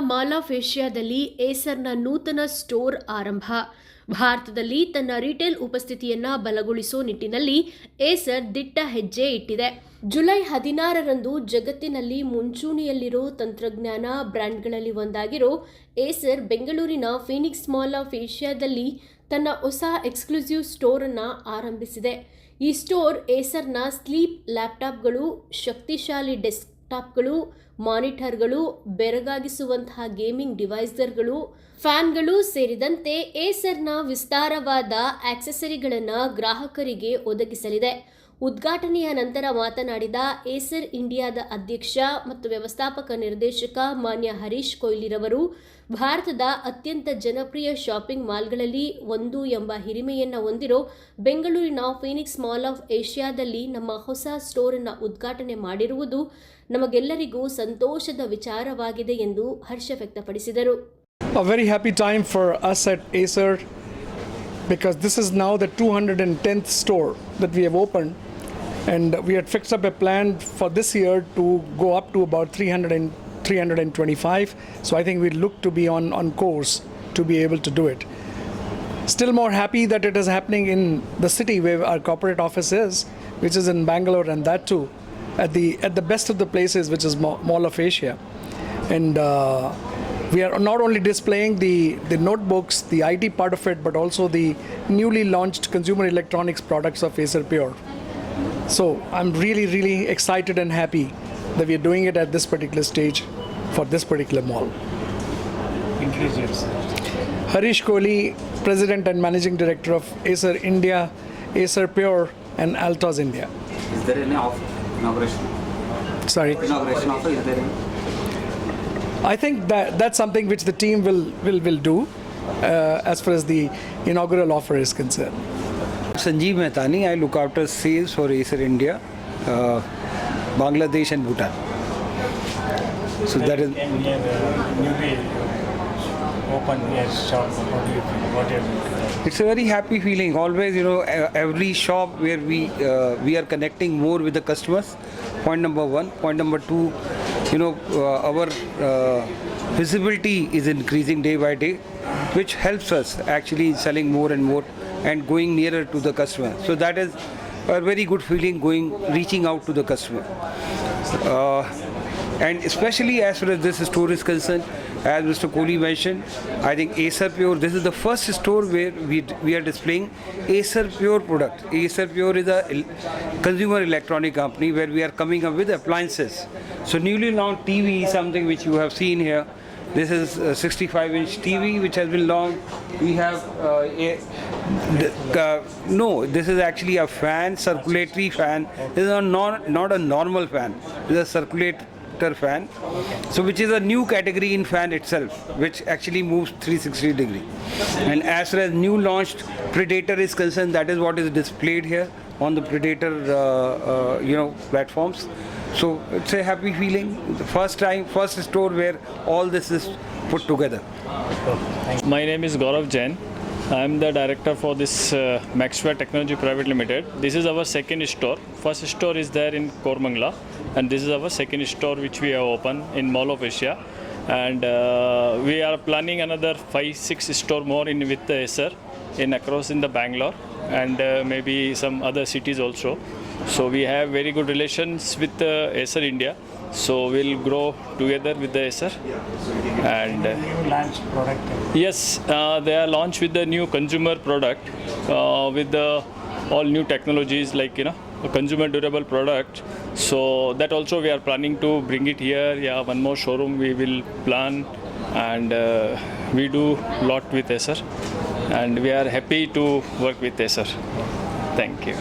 Mall of ಏಷ್ಯಾದಲ್ಲಿ ಏಸರ್ನ ನೂತನ store ಆರಂಭ. ಭಾರತದಲ್ಲಿ ತನ್ನ ರಿಟೇಲ್ ಉಪಸ್ಥಿತಿಯನ್ನ ಬಲಗೊಳಿಸೋ ನಿಟ್ಟಿನಲ್ಲಿ ಏಸರ್ ದಿಟ್ಟ ಹೆಜ್ಜೆ ಇಟ್ಟಿದೆ. ಜುಲೈ ಹದಿನಾರರಂದು ಜಗತ್ತಿನಲ್ಲಿ ಮುಂಚೂಣಿಯಲ್ಲಿರೋ ತಂತ್ರಜ್ಞಾನ ಬ್ರ್ಯಾಂಡ್ಗಳಲ್ಲಿ ಒಂದಾಗಿರೋ ಏಸರ್ ಬೆಂಗಳೂರಿನ ಫೀನಿಕ್ಸ್ ಮಾಲ್ ಆಫ್ ಏಷ್ಯಾದಲ್ಲಿ ತನ್ನ ಹೊಸ ಎಕ್ಸ್ಕ್ಲೂಸಿವ್ ಸ್ಟೋರ್ ಅನ್ನ ಆರಂಭಿಸಿದೆ. ಈ ಸ್ಟೋರ್ ಏಸರ್ನ ಸ್ಲೀಪ್ ಲ್ಯಾಪ್ಟಾಪ್ಗಳು, ಶಕ್ತಿಶಾಲಿ ಡೆಸ್ಕ್ಟಾಪ್ಗಳು ಮಾನಿಟರ್ಗಳು, ಬೆರಗಾಗಿಸುವಂತಹ ಗೇಮಿಂಗ್ ಡಿವೈಸರ್ಗಳು, ಫ್ಯಾನ್ಗಳು ಸೇರಿದಂತೆ ಏಸರ್ನ ವಿಸ್ತಾರವಾದ ಆಕ್ಸೆಸರಿಗಳನ್ನು ಗ್ರಾಹಕರಿಗೆ ಒದಗಿಸಲಿದೆ. ಉದ್ಘಾಟನೆಯ ನಂತರ ಮಾತನಾಡಿದ ಏಸರ್ ಇಂಡಿಯಾದ ಅಧ್ಯಕ್ಷ ಮತ್ತು ವ್ಯವಸ್ಥಾಪಕ ನಿರ್ದೇಶಕ ಮಾನ್ಯ ಹರೀಶ್ ಕೊಯ್ಲಿರವರು, ಭಾರತದ ಅತ್ಯಂತ ಜನಪ್ರಿಯ ಶಾಪಿಂಗ್ ಮಾಲ್ಗಳಲ್ಲಿ ಒಂದು ಎಂಬ ಹಿರಿಮೆಯನ್ನು ಹೊಂದಿರೋ ಬೆಂಗಳೂರಿನ ಫೀನಿಕ್ಸ್ ಮಾಲ್ ಆಫ್ ಏಷ್ಯಾದಲ್ಲಿ ನಮ್ಮ ಹೊಸ ಸ್ಟೋರನ್ನು ಉದ್ಘಾಟನೆ ಮಾಡಿರುವುದು ನಮಗೆಲ್ಲರಿಗೂ ಸಂತೋಷದ ವಿಚಾರವಾಗಿದೆ ಎಂದು ಹರ್ಷ ವ್ಯಕ್ತಪಡಿಸಿದರು A very happy time for us at Acer because this is now the 210th store that we have opened. And we had fixed up a plan for this year to go up to about 300 and 325. So I think we look to be on, on course to be able to do it. Still more happy that it is happening in the city where our corporate office is, which is in Bangalore, and that too at the at the best of the places, which is Mall of Asia. And uh, we are not only displaying the, the notebooks, the IT part of it, but also the newly launched consumer electronics products of Acer Pure. So I'm really, really excited and happy that we are doing it at this particular stage for this particular mall. Harish Kohli, President and Managing Director of Acer India, Acer Pure, and Altos India. Is there any offer? Inauguration? Sorry. Inauguration offer, is there? I think that that's something which the team will will, will do uh, as far as the inaugural offer is concerned. Sanjeev Mehtani, I look after sales for Acer India, uh, Bangladesh and Bhutan. So that is And near the newly open near shop, how do you feel? What do you feel? it's a very happy feeling. Always, you know, every shop where we uh, we are connecting more with the customers. Point number one. Point number two, you know, uh, our uh, visibility is increasing day by day, which helps us actually in selling more and more and going nearer to the customer. So that is a very good feeling going reaching out to the customer. Uh, and especially as far as this store is concerned, as Mr. Kohli mentioned, I think Acer Pure, this is the first store where we, we are displaying Acer Pure product. Acer Pure is a consumer electronic company where we are coming up with appliances. So newly launched TV is something which you have seen here. This is a 65 inch TV which has been launched. We have uh, a, uh, no, this is actually a fan, circulatory fan. This is a non, not a normal fan. This is a fan. So which is a new category in fan itself, which actually moves 360 degree. And as far as new launched Predator is concerned, that is what is displayed here on the Predator, uh, uh, you know, platforms. So it's a happy feeling. The first time, first store where all this is put together. My name is Gaurav Jain. I am the director for this uh, Maxwell Technology Private Limited. This is our second store. First store is there in Kormangla, and this is our second store which we have opened in Mall of Asia. And uh, we are planning another five, six store more in with the Acer in across in the Bangalore and uh, maybe some other cities also. So we have very good relations with uh, Acer India. So we'll grow together with the Acer and. Uh, New launch product. Yes, uh, they are launched with the new consumer product uh, with the all new technologies like you know a consumer durable product. So that also we are planning to bring it here. Yeah, one more showroom we will plan, and uh, we do lot with Acer, and we are happy to work with Acer. Thank you.